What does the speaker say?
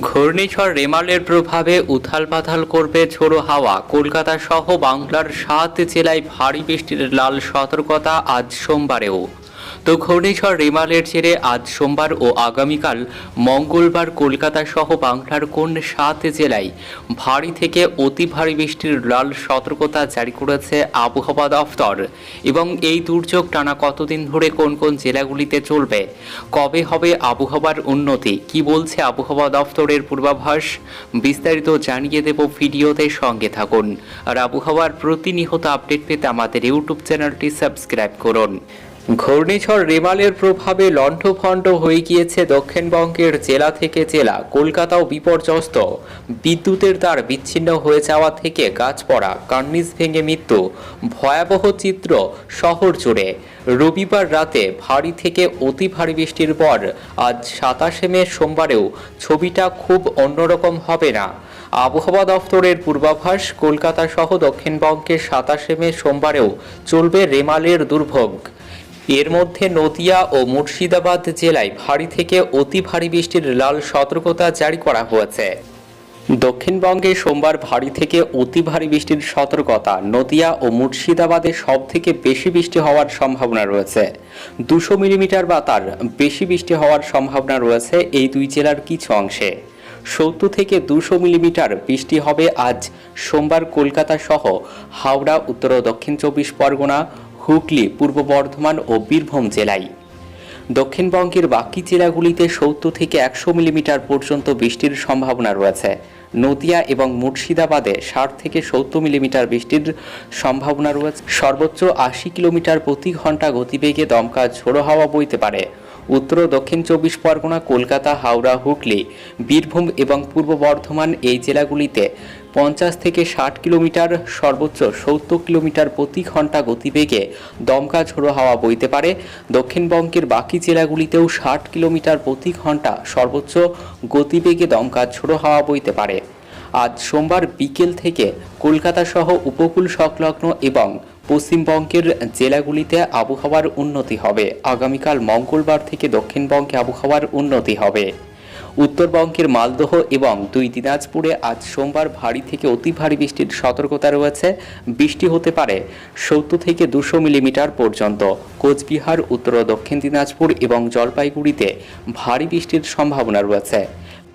ঘূর্ণিঝড় রেমালের প্রভাবে উথাল পাথাল করবে ছোড়ো হাওয়া। কলকাতা সহ বাংলার সাত জেলায় ভারী বৃষ্টির লাল সতর্কতা আজ সোমবারেও। তো ঘূর্ণিঝড় রেমালের জেরে আজ সোমবার ও আগামীকাল মঙ্গলবার কলকাতা সহ বাংলার কোন সাত জেলায় ভারী থেকে অতি ভারী বৃষ্টির লাল সতর্কতা জারি করেছে আবহাওয়া দফতর? এবং এই দুর্যোগ টানা কতদিন ধরে কোন কোন জেলাগুলিতে চলবে? কবে হবে আবহাওয়ার উন্নতি? কি বলছে আবহাওয়া দফতরের পূর্বাভাস? বিস্তারিত জানিয়ে দেব ভিডিওতে সঙ্গে থাকুন। আর আবহাওয়ার প্রতিনিয়ত আপডেট পেতে আমাদের ইউটিউব চ্যানেলটি সাবস্ক্রাইব করুন। ঘূর্ণিঝড় রেমালের প্রভাবে লণ্ঠভণ্ড হয়ে গিয়েছে দক্ষিণবঙ্গের জেলা থেকে জেলা। কলকাতাও বিপর্যস্ত। বিদ্যুতের তার বিচ্ছিন্ন হয়ে যাওয়া থেকে গাছ পড়া, কার্নিস ভেঙে মৃত্যু, ভয়াবহ চিত্র শহর জুড়ে। রবিবার রাতে ভারী থেকে অতি ভারী বৃষ্টির পর আজ সাতাশে মে সোমবারেও ছবিটা খুব অন্যরকম হবে না। আবহাওয়া দফতরের পূর্বাভাস, কলকাতা সহ দক্ষিণবঙ্গের সাতাশে মে সোমবারেও চলবে রেমালের দুর্ভোগ। এর মধ্যে নদিয়া ও মুর্শিদাবাদ জেলায় ভারী থেকে অতি ভারী বৃষ্টির লাল সতর্কতা জারি করা হয়েছে। দক্ষিণবঙ্গে সোমবার ভারী থেকে অতি ভারী বৃষ্টির সতর্কতা, নদিয়া ও মুর্শিদাবাদে সব থেকে বেশি বৃষ্টি হওয়ার সম্ভাবনা রয়েছে। দুশো মিলিমিটার বা তার বেশি বৃষ্টি হওয়ার সম্ভাবনা রয়েছে এই দুই জেলার কিছু অংশে। সত্তর থেকে দুশো মিলিমিটার বৃষ্টি হবে আজ সোমবার কলকাতা সহ হাওড়া, উত্তর ও দক্ষিণ চব্বিশ পরগনা হুগলি, পূর্ব বর্ধমান ও বীরভূম জেলায়। দক্ষিণবঙ্গের বাকি জেলাগুলিতে সত্তর থেকে একশো মিলিমিটার পর্যন্ত বৃষ্টির সম্ভাবনা রয়েছে। নদিয়া এবং মুর্শিদাবাদে ষাট থেকে সত্তর মিলিমিটার বৃষ্টির সম্ভাবনা রয়েছে। সর্বোচ্চ আশি কিলোমিটার প্রতি ঘণ্টা গতিবেগে দমকা ঝোড়ো হাওয়া বইতে পারে। উত্তর দক্ষিণ চব্বিশ পরগনা, কলকাতা, হাওড়া, হুগলি, বীরভূম এবং পূর্ব বর্ধমান এই জেলাগুলিতে পঞ্চাশ থেকে ষাট কিলোমিটার, সর্বোচ্চ সত্তর কিলোমিটার প্রতি ঘণ্টা গতিবেগে দমকা ঝোড়ো হাওয়া বইতে পারে। দক্ষিণবঙ্গের বাকি জেলাগুলিতেও ষাট কিলোমিটার প্রতি ঘণ্টা সর্বোচ্চ গতিবেগে দমকা ঝোড়ো হাওয়া বইতে পারে। আজ সোমবার বিকেল থেকে কলকাতা সহ উপকূল সংলগ্ন এবং পশ্চিমবঙ্গের জেলাগুলিতে আবহাওয়ার উন্নতি হবে। আগামীকাল মঙ্গলবার থেকে দক্ষিণবঙ্গে আবহাওয়ার উন্নতি হবে। উত্তরবঙ্গের মালদহ এবং দুই দিনাজপুরে আজ সোমবার ভারী থেকে অতি ভারী বৃষ্টির সতর্কতা রয়েছে। বৃষ্টি হতে পারে সত্তর থেকে দুশো মিলিমিটার পর্যন্ত। কোচবিহার, উত্তর ও দক্ষিণ দিনাজপুর এবং জলপাইগুড়িতে ভারী বৃষ্টির সম্ভাবনা রয়েছে।